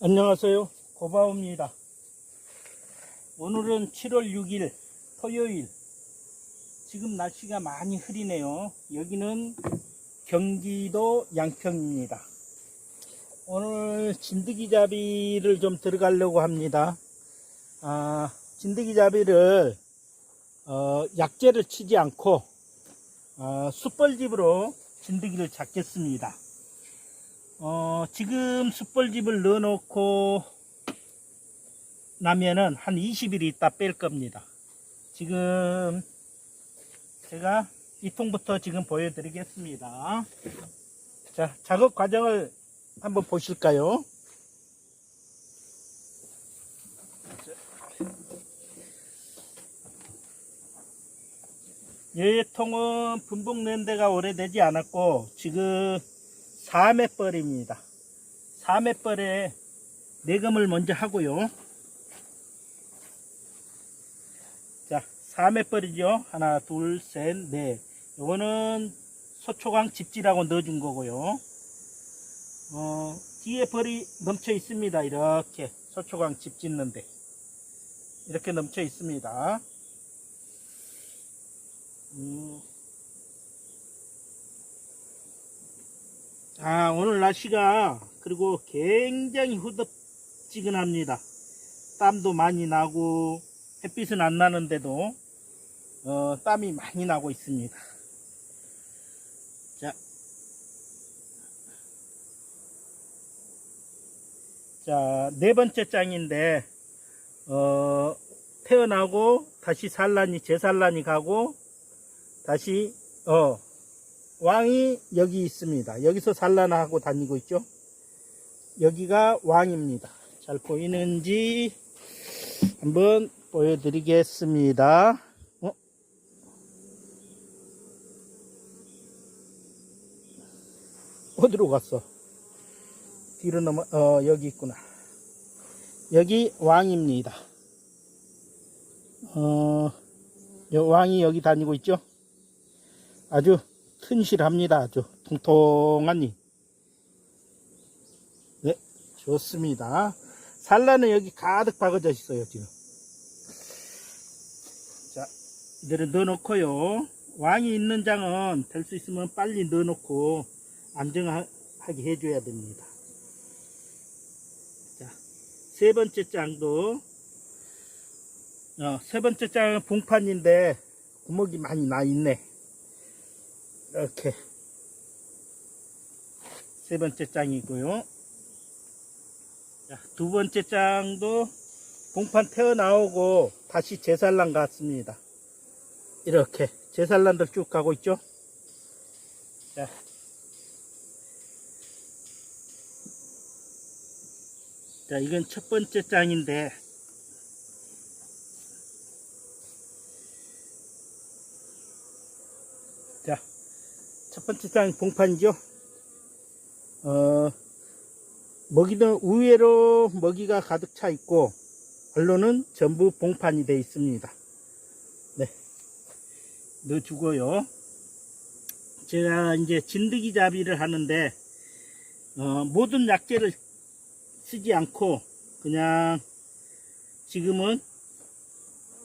안녕하세요. 고바오입니다. 오늘은 7월 6일 토요일. 지금 날씨가 많이 흐리네요. 여기는 경기도 양평입니다. 오늘 진드기 잡이를 좀 들어가려고 합니다. 아, 진드기 잡이를 어, 약재를 치지 않고 어, 숯벌집으로 진드기를 잡겠습니다. 어, 지금 숯벌집을 넣어놓고 나면은 한 20일 있다 뺄 겁니다. 지금 제가 이 통부터 지금 보여드리겠습니다. 자, 작업 과정을 한번 보실까요? 이 통은 분봉 낸 데가 오래되지 않았고 지금 4매벌입니다. 4매벌에 내금을 먼저 하고요. 자, 4매벌이죠. 하나, 둘, 셋, 넷. 요거는 소초강 집지라고 넣어준 거고요. 어, 뒤에 벌이 넘쳐 있습니다. 이렇게 소초강 집 짓는데. 이렇게 넘쳐 있습니다. 음. 아, 오늘 날씨가 그리고 굉장히 후덥지근합니다. 땀도 많이 나고 햇빛은 안 나는데도 어, 땀이 많이 나고 있습니다. 자, 자, 네 번째 장인데 어, 태어나고 다시 산란이 재산란이 가고 다시 어 왕이 여기 있습니다. 여기서 산란하고 다니고 있죠. 여기가 왕입니다. 잘 보이는지 한번 보여드리겠습니다. 어? 어디로 갔어? 뒤로 넘어, 어, 여기 있구나. 여기 왕입니다. 어, 여- 왕이 여기 다니고 있죠? 아주 튼실합니다. 아주 통통하니. 네, 좋습니다. 산란은 여기 가득 박아져 있어요, 지금. 자, 이대로 넣어놓고요. 왕이 있는 장은 될 수 있으면 빨리 넣어놓고 안정하게 해줘야 됩니다. 자, 세 번째 장도, 어, 세 번째 장은 봉판인데 구멍이 많이 나 있네. 이렇게 세 번째 장이고요. 자, 두 번째 장도 봉판 태어 나오고 다시 제살란 같습니다. 이렇게 제살란들 쭉 가고 있죠. 자, 자 이건 첫 번째 장인데 첫 번째 장 봉판이죠. 어, 먹이는 우회로 먹이가 가득 차 있고, 언로는 전부 봉판이 되어 있습니다. 네. 넣어주고요. 제가 이제 진드기 잡이를 하는데, 어, 모든 약재를 쓰지 않고, 그냥, 지금은,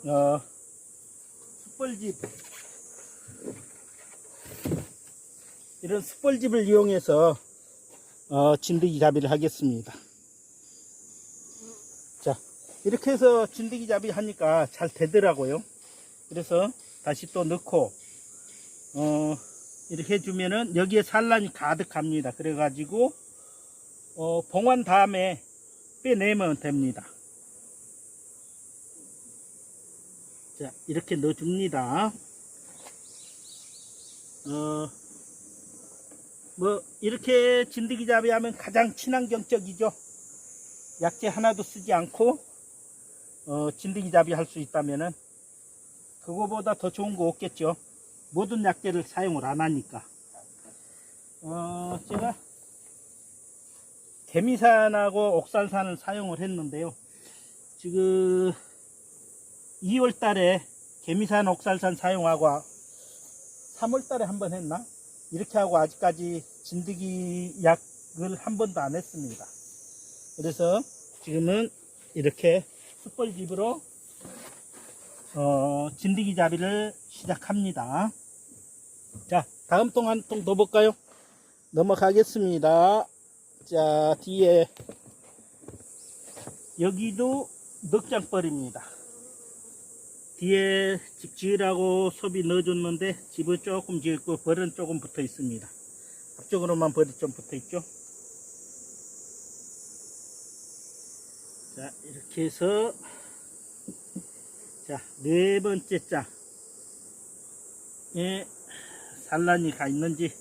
어, 숯벌집, 이런 숯벌집을 이용해서 어, 진드기 잡이를 하겠습니다. 자, 이렇게 해서 진드기 잡이 하니까 잘 되더라고요. 그래서 다시 또 넣고 어, 이렇게 해주면은 여기에 산란이 가득합니다. 그래가지고 어, 봉한 다음에 빼내면 됩니다. 자, 이렇게 넣어줍니다. 어, 뭐 이렇게 진드기 잡이 하면 가장 친환경적이죠. 약재 하나도 쓰지 않고 어, 진드기 잡이 할 수 있다면은 그거보다 더 좋은 거 없겠죠. 모든 약재를 사용을 안 하니까. 어, 제가 개미산하고 옥산산을 사용을 했는데요. 지금 2월 달에 개미산 옥산산 사용하고 3월 달에 한번 했나? 이렇게 하고 아직까지 진드기 약을 한 번도 안 했습니다. 그래서 지금은 이렇게 숯벌집으로 어, 진드기 잡이를 시작합니다. 자, 다음 통 한 통 더 볼까요? 넘어가겠습니다. 자, 뒤에 여기도 넉장벌입니다. 뒤에 집 지으라고 소비 넣어줬는데 집은 조금 지었고 벌은 조금 붙어 있습니다. 앞쪽으로만 벌이 좀 붙어 있죠. 자, 이렇게 해서 자, 네 번째 장에 산란이 가 있는지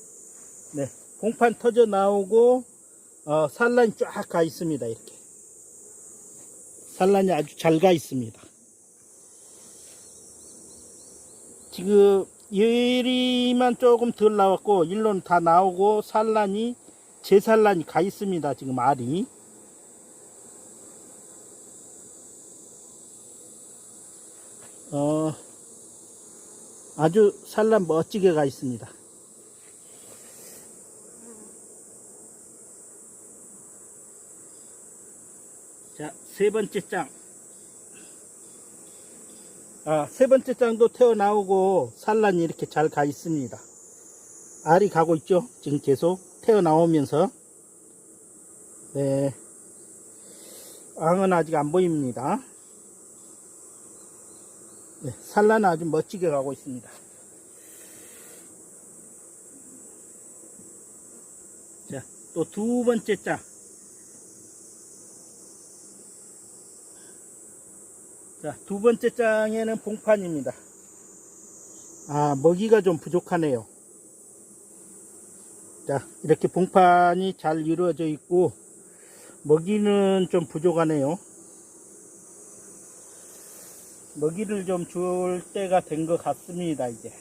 네, 공판 터져 나오고 어, 산란이 쫙 가 있습니다. 이렇게 산란이 아주 잘 가 있습니다. 지금 열이만 조금 덜 나왔고 일로는 다 나오고 산란이 제산란이 가 있습니다. 지금 알이 어, 아주 산란 멋지게 가 있습니다. 자, 세 번째 장. 아, 세 번째 장도 태어나오고 산란이 이렇게 잘 가 있습니다. 알이 가고 있죠? 지금 계속 태어나오면서. 네. 앙은 아직 안 보입니다. 네, 산란은 아주 멋지게 가고 있습니다. 자, 또 두 번째 장. 자, 두 번째 장에는 봉판입니다. 아, 먹이가 좀 부족하네요. 자, 이렇게 봉판이 잘 이루어져 있고, 먹이는 좀 부족하네요. 먹이를 좀 줄 때가 된 것 같습니다, 이제.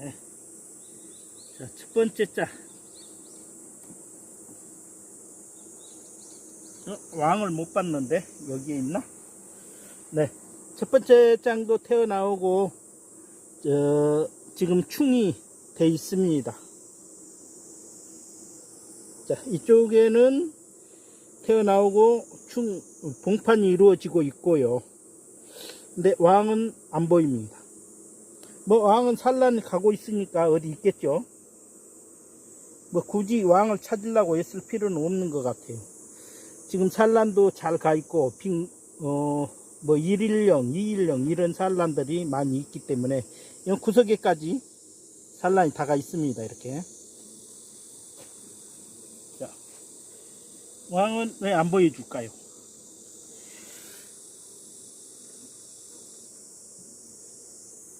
네. 자, 첫 번째 장. 왕을 못 봤는데 여기에 있나? 네, 첫 번째 장도 태어나오고 저, 지금 충이 돼 있습니다. 자, 이쪽에는 태어나오고 충 봉판이 이루어지고 있고요. 근데 왕은 안 보입니다. 뭐 왕은 산란 가고 있으니까 어디 있겠죠. 뭐 굳이 왕을 찾으려고 애쓸 필요는 없는 것 같아요. 지금 산란도 잘 가 있고 빙, 어, 뭐 1일령, 2일령 이런 산란들이 많이 있기 때문에 이런 구석에까지 산란이 다가 있습니다. 이렇게. 자, 왕은 왜 안 보여줄까요?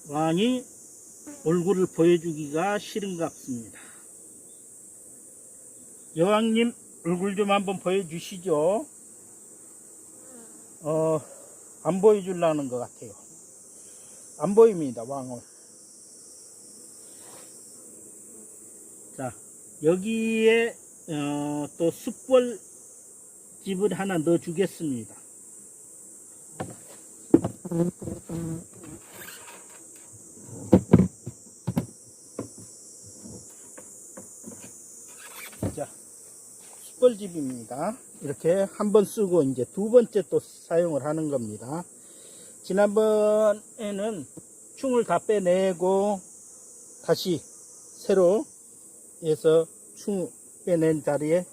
왕이 얼굴을 보여주기가 싫은 것 같습니다. 여왕님 얼굴 좀 한번 보여주시죠. 어, 안 보여주려는 것 같아요. 안 보입니다, 왕을. 자, 여기에, 어, 또 숯벌 집을 하나 넣어 주겠습니다. 자, 숯벌집입니다. 이렇게 한 번 쓰고 이제 두 번째 또 사용을 하는 겁니다. 지난번에는 충을 다 빼내고 다시 새로 해서 충 빼낸 자리에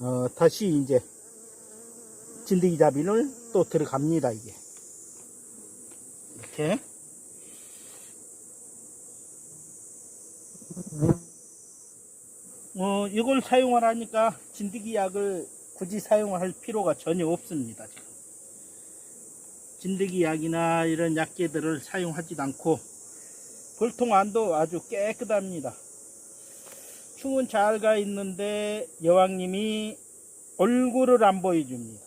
어, 다시 이제 진드기 잡이를 또 들어갑니다 이게 이렇게 어, 이걸 사용을 하니까 진드기 약을 굳이 사용할 필요가 전혀 없습니다. 진드기 약이나 이런 약재들을 사용하지도 않고 볼통 안도 아주 깨끗합니다. 충은 잘 가 있는데 여왕님이 얼굴을 안 보여줍니다.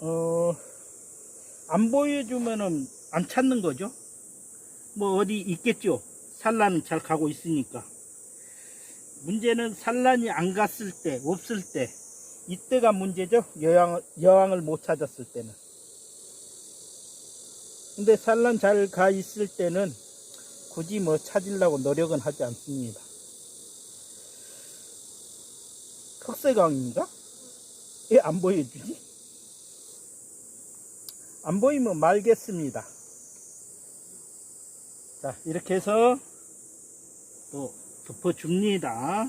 어, 안 보여주면은 안 찾는 거죠. 뭐 어디 있겠죠. 산란은 잘 가고 있으니까. 문제는 산란이 안 갔을 때, 없을 때, 이때가 문제죠. 여왕, 여왕을 못 찾았을 때는. 근데 산란 잘 가 있을 때는 굳이 뭐 찾으려고 노력은 하지 않습니다. 흑색왕인가? 왜안 보여주지? 안 보이면 말겠습니다. 자, 이렇게 해서 또 덮어줍니다.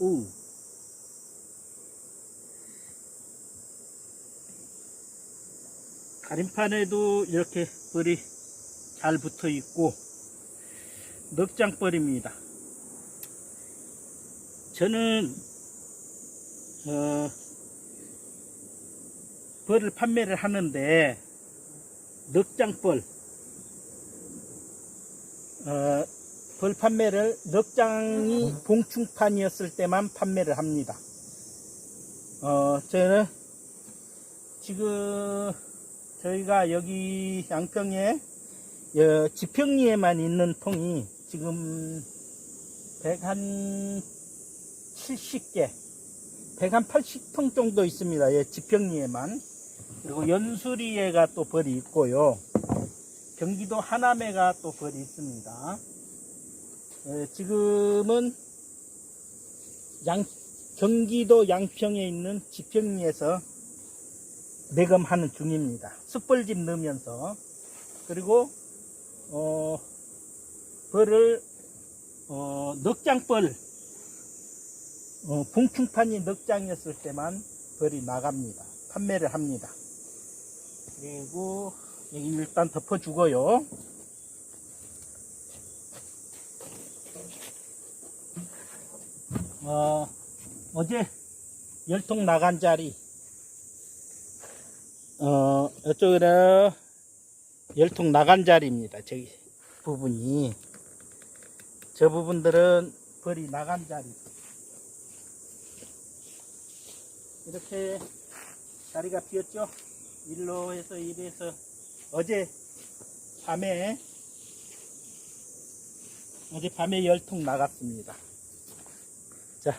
오. 가림판에도 이렇게 벌이 잘 붙어 있고 넉장벌입니다. 저는 어, 벌을 판매를 하는데 넉장벌 어, 벌 판매를 넉장이 봉충판이었을 때만 판매를 합니다. 어, 저는 지금 저희가 여기 양평에 어, 지평리에만 있는 통이 지금 100한 70개, 100한 80통 정도 있습니다. 예, 지평리에만. 그리고 연수리에가 또 벌이 있고요. 경기도 하남에가 또 벌이 있습니다. 예, 지금은 양, 경기도 양평에 있는 지평리에서 매금하는 중입니다. 숯벌집 넣으면서. 그리고, 어, 벌을, 어, 넉장벌, 어, 봉충판이 넉 장이었을 때만 벌이 나갑니다. 판매를 합니다. 그리고, 여기 일단 덮어주고요. 어, 어제 열통 나간 자리, 어, 이쪽으로 열통 나간 자리입니다. 저기 부분이. 저 부분들은 벌이 나간 자리. 이렇게 자리가 비었죠? 일로 해서 이래서 어제 밤에 어제 밤에 열통 나갔습니다. 자,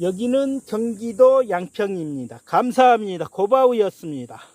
여기는 경기도 양평입니다. 감사합니다. 고바우였습니다.